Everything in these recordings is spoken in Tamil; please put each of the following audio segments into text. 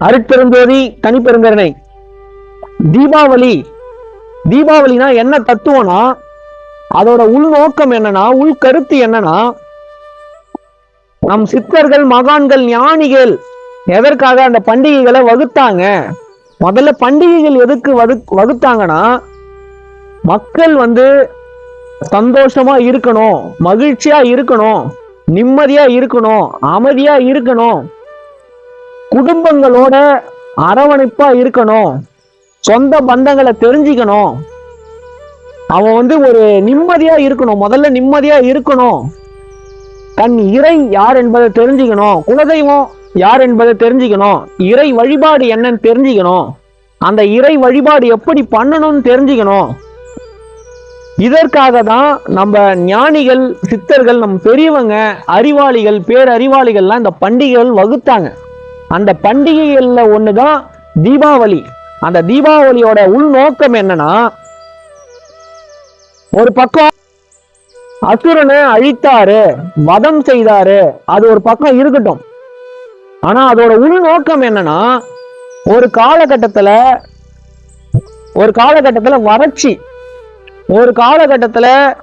அருட்பெருந்தோதி தனிப்பெருங்கருணை. தீபாவளி தீபாவளினா என்ன தத்துவம்னா அதோட உள்நோக்கம் என்னன்னா உள்கருத்து என்னன்னா நம் சித்தர்கள் மகான்கள் ஞானிகள் எதற்காக அந்த பண்டிகைகளை வகுத்தாங்க? முதல்ல பண்டிகைகள் எதுக்கு வகு வகுத்தாங்கன்னா மக்கள் வந்து சந்தோஷமா இருக்கணும் மகிழ்ச்சியா இருக்கணும் நிம்மதியா இருக்கணும் அமைதியா இருக்கணும். குடும்பங்களோட அரவணைப்பா இருக்கணும். சொந்த பந்தங்களை தெரிஞ்சுக்கணும். அவன் வந்து ஒரு நிம்மதியா இருக்கணும். முதல்ல நிம்மதியா இருக்கணும். தன் இறை யார் என்பதை தெரிஞ்சுக்கணும். குலதெய்வம் யார் என்பதை தெரிஞ்சுக்கணும். இறை வழிபாடு என்னன்னு தெரிஞ்சுக்கணும். அந்த இறை வழிபாடு எப்படி பண்ணணும்னு தெரிஞ்சுக்கணும். இதற்காக தான் நம்ம ஞானிகள் சித்தர்கள் நம் பெரியவங்க அறிவாளிகள் பேரறிவாளிகள்லாம் இந்த பண்டிகைகள் வகுத்தாங்க. அந்த பண்டிகைகள்ல ஒண்ணுதான் தீபாவளி. அந்த தீபாவளியோட உள்நோக்கம் என்னன்னா ஒரு பக்கம் அசுரனை அழித்தாரு வதம் செய்தாரு அது ஒரு பக்கம் இருக்கட்டும். ஆனா அதோட உள்நோக்கம் என்னன்னா ஒரு காலகட்டத்துல ஒரு காலகட்டத்துல வறட்சி. ஒரு காலகட்டத்துல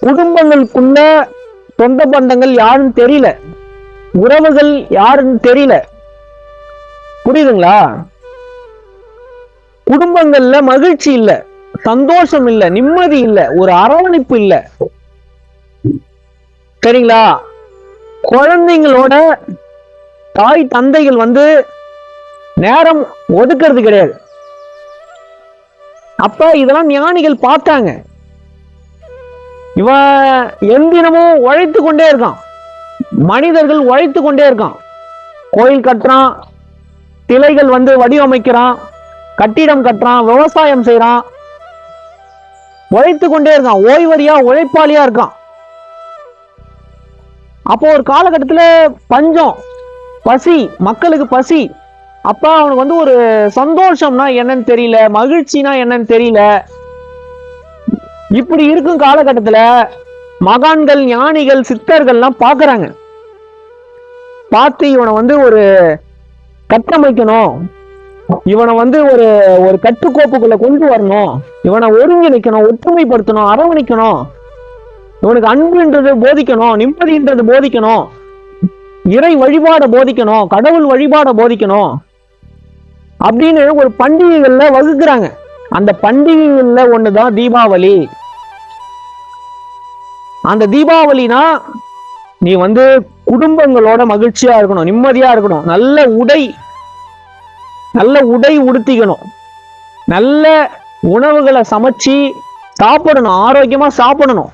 குடும்பங்களுக்குள்ள சொந்த பந்தங்கள் யாருன்னு தெரியல. உறவுகள் யாருன்னு தெரியல. புரியுதுங்களா? குடும்பங்கள்ல மகிழ்ச்சி இல்ல சந்தோஷம் இல்ல நிம்மதி இல்ல ஒரு அரவணைப்பு இல்ல. சரிங்களா? குழந்தைங்களோட தாய் தந்தைகள் வந்து நேரம் ஒதுக்குறது கிடையாது. அப்ப இதெல்லாம் ஞானிகள் பார்த்தாங்க. இவன் எந்தினமும் உழைத்து கொண்டே இருக்கான். மனிதர்கள் உழைத்து கொண்டே இருக்கான். கோயில் கட்டுறான் திலைகள் வந்து வடிவமைக்கிறான் கட்டிடம் கட்டுறான் விவசாயம் செய்யறான் உழைத்து கொண்டே இருக்கான் ஓய்வறியா உழைப்பாளியா இருக்கான். அப்போ ஒரு காலகட்டத்துல பஞ்சம் பசி மக்களுக்கு பசி. அப்ப அவனுக்கு வந்து ஒரு சந்தோஷம்னா என்னன்னு தெரியல மகிழ்ச்சினா என்னன்னு தெரியல. இப்படி இருக்கும் காலகட்டத்துல மகான்கள் ஞானிகள் சித்தர்கள்லாம் பார்க்குறாங்க பார்த்து இவனை வந்து ஒரு கட்டமைக்கணும். இவனை வந்து ஒரு ஒரு கட்டுக்கோப்புக்குள்ள கொண்டு வரணும். இவனை ஒருங்கிணைக்கணும் ஒற்றுமைப்படுத்தணும் அரவணைக்கணும். இவனுக்கு அன்புன்றது போதிக்கணும் நிம்மதின்றது போதிக்கணும். இறை வழிபாட போதிக்கணும் கடவுள் வழிபாட போதிக்கணும். அப்படின்னு ஒரு பண்டிகைகள்ல வகுக்கிறாங்க. அந்த பண்டிகைகள்ல ஒண்ணுதான் தீபாவளி. அந்த தீபாவளினா நீ வந்து குடும்பங்களோட மகிழ்ச்சியா இருக்கணும் நிம்மதியா இருக்கணும். நல்ல உடை நல்ல உடை உடுத்திக்கணும். நல்ல உணவுகளை சமைச்சு சாப்பிடணும் ஆரோக்கியமா சாப்பிடணும்.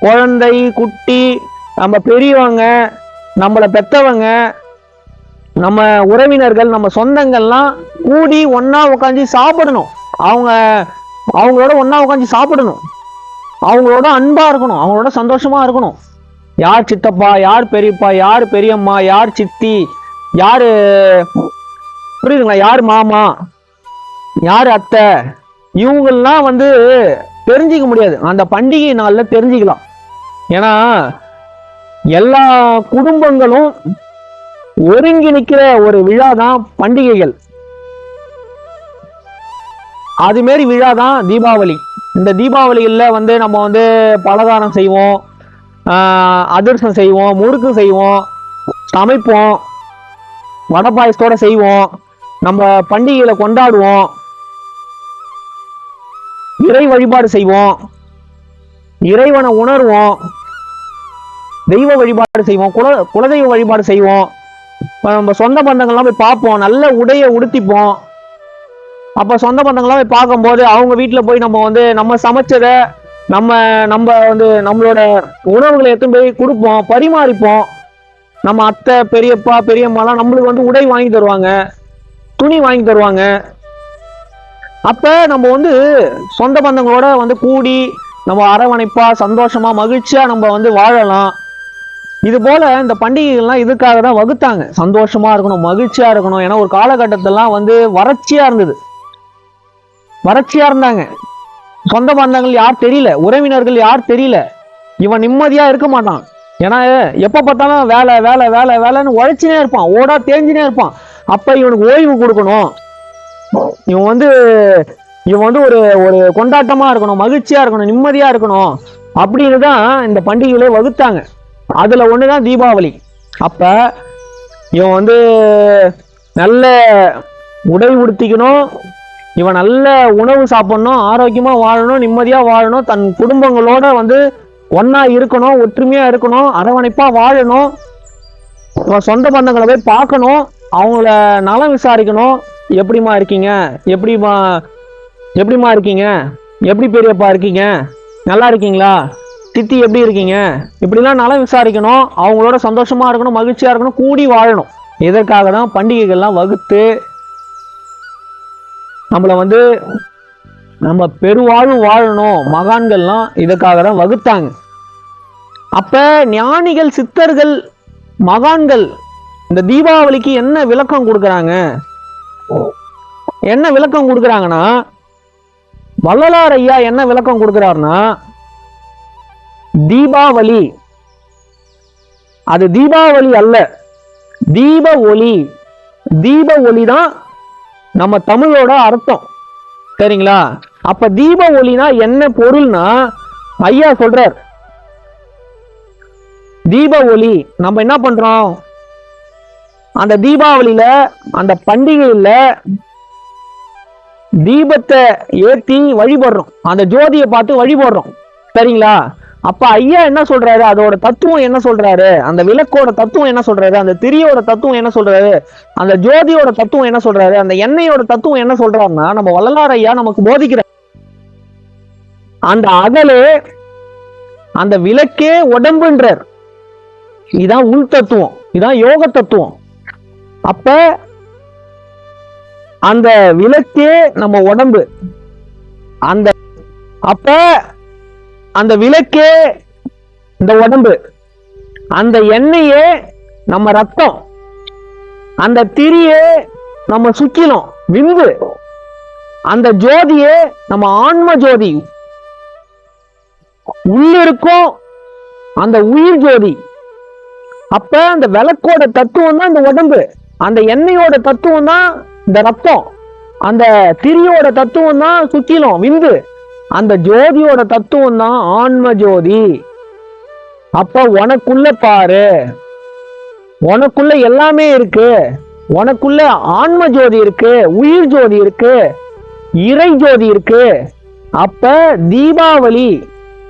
குழந்தை குட்டி நம்ம பெரியவங்க நம்மளை பெத்தவங்க நம்ம உறவினர்கள் நம்ம சொந்தங்கள்லாம் கூடி ஒன்னா உட்காந்து சாப்பிடணும். அவங்க அவங்களோட ஒன்னா உட்காந்து சாப்பிடணும். அவங்களோட அன்பா இருக்கணும் அவங்களோட சந்தோஷமா இருக்கணும். யார் சித்தப்பா யார் பெரியப்பா யார் பெரியம்மா யார் சித்தி யார் புரியுதுங்களா? யார் மாமா யார் அத்தை? இவங்கெல்லாம் வந்து தெரிஞ்சிக்க முடியாது. அந்த பண்டிகை நாளில் தெரிஞ்சுக்கலாம். ஏன்னா எல்லா குடும்பங்களும் ஒருங்கிணைக்கிற ஒரு விழா தான் பண்டிகைகள். அது மாரி விழா தான் தீபாவளி. இந்த தீபாவளியில் வந்து நம்ம வந்து பலகாரம் செய்வோம். அதிர்சம் செய்வோம் முறுக்கு செய்வோம் சமைப்போம் வடை பாயசத்தோட செய்வோம் நம்ம பண்டிகைகளை கொண்டாடுவோம் இறை வழிபாடு செய்வோம் இறைவனை உணர்வோம் தெய்வ வழிபாடு செய்வோம் குல குலதெய்வ வழிபாடு செய்வோம். நம்ம சொந்த பந்தங்கள்லாம் போய் பார்ப்போம் நல்ல உடையை உடுத்திப்போம். அப்போ சொந்த பந்தங்கள்லாம் போய் பார்க்கும்போது அவங்க வீட்டில் போய் நம்ம வந்து நம்ம சமைச்சதை நம்ம நம்ம வந்து நம்மளோட உணவுகளை எடுத்துன்னு போய் கொடுப்போம் பரிமாறிப்போம். நம்ம அத்தை பெரியப்பா பெரியம்மாலாம் நம்மளுக்கு வந்து உடை வாங்கி தருவாங்க துணி வாங்கி தருவாங்க. அப்போ நம்ம வந்து சொந்த பந்தங்களோட வந்து கூடி நம்ம அரவணைப்பாக சந்தோஷமா மகிழ்ச்சியா நம்ம வந்து வாழலாம். இது போல இந்த பண்டிகைகள்லாம் இதுக்காக தான் வகுத்தாங்க. சந்தோஷமா இருக்கணும் மகிழ்ச்சியா இருக்கணும். ஏன்னா ஒரு காலகட்டத்திலாம் வந்து வறட்சியா இருந்தது. வறட்சியா இருந்தாங்க. சொந்த பந்தங்கள் யார் தெரியல உறவினர்கள் யார் தெரியல. இவன் நிம்மதியா இருக்க மாட்டான். ஏன்னா எப்போ பார்த்தாலும் வேலை வேலை வேலை வேலைன்னு உழைச்சினே இருப்பான் ஓடா தேஞ்சினே இருப்பான். அப்ப இவனுக்கு ஓய்வு கொடுக்கணும். இவன் வந்து இவன் வந்து ஒரு ஒரு கொண்டாட்டமா இருக்கணும் மகிழ்ச்சியா இருக்கணும் நிம்மதியா இருக்கணும். அப்படின்னு தான் இந்த பண்டிகைகளே வகுத்தாங்க. அதுல ஒண்ணுதான் தீபாவளி. அப்ப இவன் வந்து நல்ல உடை உடுத்திக்கணும் இவன் நல்ல உணவு சாப்பிடணும் ஆரோக்கியமாக வாழணும் நிம்மதியாக வாழணும் தன் குடும்பங்களோட வந்து ஒன்றா இருக்கணும் ஒற்றுமையாக இருக்கணும் அரவணைப்பாக வாழணும். இவன் சொந்த பந்தங்களை போய் பார்க்கணும் அவங்கள நலம் விசாரிக்கணும். எப்படிம்மா இருக்கீங்க? எப்படிம்மா எப்படிம்மா இருக்கீங்க? எப்படி பெரியப்பா இருக்கீங்க? நல்லா இருக்கீங்களா? சித்தி எப்படி இருக்கீங்க? இப்படிலாம் நலம் விசாரிக்கணும் அவங்களோட சந்தோஷமாக இருக்கணும் மகிழ்ச்சியாக இருக்கணும் கூடி வாழணும். இதற்காக தான் பண்டிகைகள்லாம் வகுத்து நம்மளை வந்து நம்ம பெருவாழ்வு வாழணும். மகான்கள்லாம் இதுக்காக தான் வகுத்தாங்க. அப்போ ஞானிகள் சித்தர்கள் மகான்கள் இந்த தீபாவளிக்கு என்ன விளக்கம் கொடுக்குறாங்க? என்ன விளக்கம் கொடுக்குறாங்கன்னா வள்ளலார் ஐயா என்ன விளக்கம் கொடுக்குறாருன்னா தீபாவளி அது தீபாவளி அல்ல தீப ஒளி தீப ஒளி தான் நம்ம தமிழோட அர்த்தம். சரிங்களா? அப்ப தீப ஒளினா என்ன பொருள்னா ஐயா சொல்றார். தீப ஒளி நம்ம என்ன பண்றோம்? அந்த தீபாவளியில அந்த பண்டிகையில தீபத்தை ஏற்றி வழிபடுறோம். அந்த ஜோதியை பார்த்து வழிபடுறோம். சரிங்களா? அப்ப ஐயா என்ன சொல்றாரு? அதோட தத்துவம் என்ன சொல்றாரு? அந்த விளக்கோட தத்துவம் என்ன சொல்றாரு? அந்த திரியோட தத்துவம் என்ன சொல்றாரு? அந்த ஜோதியோட தத்துவம் என்ன சொல்றாரு? அந்த எண்ணெயோட தத்துவம் என்ன சொல்றாருன்னா நம்ம வள்ளலார் ஐயா நமக்கு போதிக்கிற அந்த அகலே அந்த விளக்கே உடம்புன்றார். இதான் உள் தத்துவம். இதான் யோக தத்துவம். அப்ப அந்த விளக்கே நம்ம உடம்பு. அந்த அப்ப அந்த விளக்கே இந்த உடம்பு அந்த எண்ணெயே நம்ம ரத்தம் அந்த திரியே நம்ம சுக்கிலம் விந்து அந்த ஜோதியே நம்ம ஆன்ம ஜோதி. உள்ளிருக்கும் அந்த உயிர் ஜோதி. அப்ப அந்த விளக்கோட தத்துவம் தான் இந்த உடம்பு. அந்த எண்ணெயோட தத்துவம் தான் இந்த ரத்தம். அந்த திரியோட தத்துவம் தான் சுக்கிலம் விந்து. அந்த ஜோதியோட தத்துவம் தான் ஆன்ம ஜோதி. அப்ப உனக்குள்ள பாரு. உனக்குள்ள எல்லாமே இருக்கு. உனக்குள்ள ஆன்ம ஜோதி இருக்கு உயிர் ஜோதி இருக்கு இறை ஜோதி இருக்கு. அப்ப தீபாவளி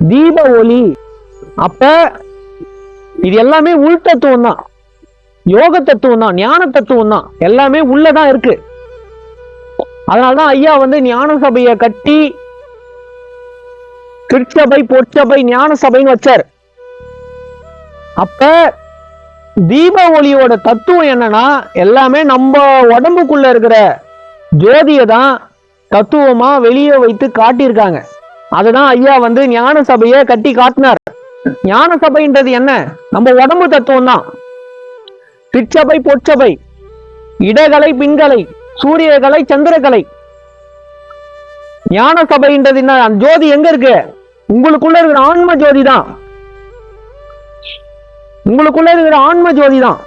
தீப ஒளி அப்ப இது எல்லாமே உள் தத்துவம் தான் யோக தத்துவம் தான் ஞான தத்துவம் தான் எல்லாமே உள்ளதான் இருக்கு. அதனாலதான் ஐயா வந்து ஞான சபையை கட்டி திருச்சபை பொற்சபை ஞான சபைன்னு வச்சார். அப்ப தீப ஒளியோட தத்துவம் என்னன்னா எல்லாமே நம்ம உடம்புக்குள்ள இருக்கிற ஜோதியை தான் தத்துவமா வெளியே வைத்து காட்டியிருக்காங்க. அதுதான் ஐயா வந்து ஞான சபையை கட்டி காட்டினார். ஞான சபைன்றது என்ன? நம்ம உடம்பு தத்துவம் தான். திருச்சபை பொற்சபை இடகலை பின்கலை சூரியகலை சந்திரகலை. ஞான சபைன்றது என்ன ஜோதி எங்க இருக்கு? உங்களுக்குள்ள இருக்கிற ஆன்ம ஜோதி தான். உங்களுக்குள்ள இருக்கிற ஆன்ம ஜோதி தான்.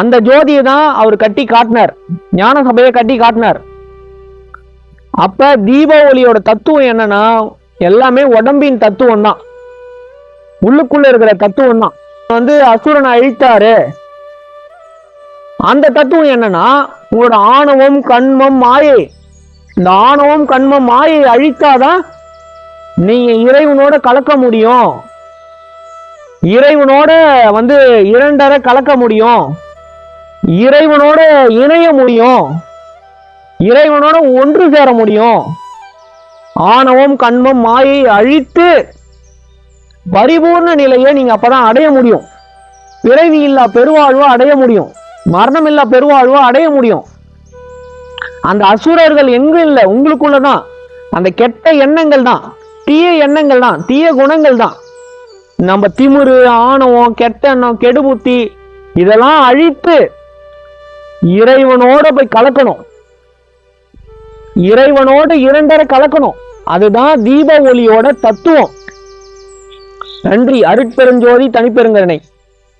அந்த ஜோதியை தான் அவர் கட்டி காட்டினார். ஞான சபையை கட்டி காட்டினார். அப்ப தீப ஒளியோட தத்துவம் என்னன்னா எல்லாமே உடம்பின் தத்துவம் தான். உள்ளுக்குள்ள இருக்கிற தத்துவம் தான். வந்து அசுரனை அழித்தாரு. அந்த தத்துவம் என்னன்னா உங்களோட ஆணவம் கண்மம் மாயை. இந்த ஆணவம் கண்மம் மாயை அழித்தாதான் நீங்க இறைவனோட கலக்க முடியும். இறைவனோட வந்து இரண்டரை கலக்க முடியும். இறைவனோட இணைய முடியும். இறைவனோட ஒன்று சேர முடியும். ஆணவம் கண்மம் மாயை அழித்து பரிபூர்ண நிலையை நீங்க அப்பதான் அடைய முடியும். பிறவி இல்லா பெருவாழ்வை அடைய முடியும். மரணம் இல்லா பெருவாழ்வை அடைய முடியும். அந்த அசுரர்கள் எங்கும் இல்லை. உங்களுக்குள்ளதான். அந்த கெட்ட எண்ணங்கள் தான். தீய எண்ணங்கள் தான் தீய குணங்கள் தான். நம்ம திமுரு ஆணவம் கெட்ட எண்ணம் கெடுபுத்தி இதெல்லாம் அழித்து இறைவனோட போய் கலக்கணும். இறைவனோட இரண்டரை கலக்கணும். அதுதான் தீப ஒளியோட தத்துவம். நன்றி. அருட்பெருஞ்சோதி தனிப்பெருங்கருணை.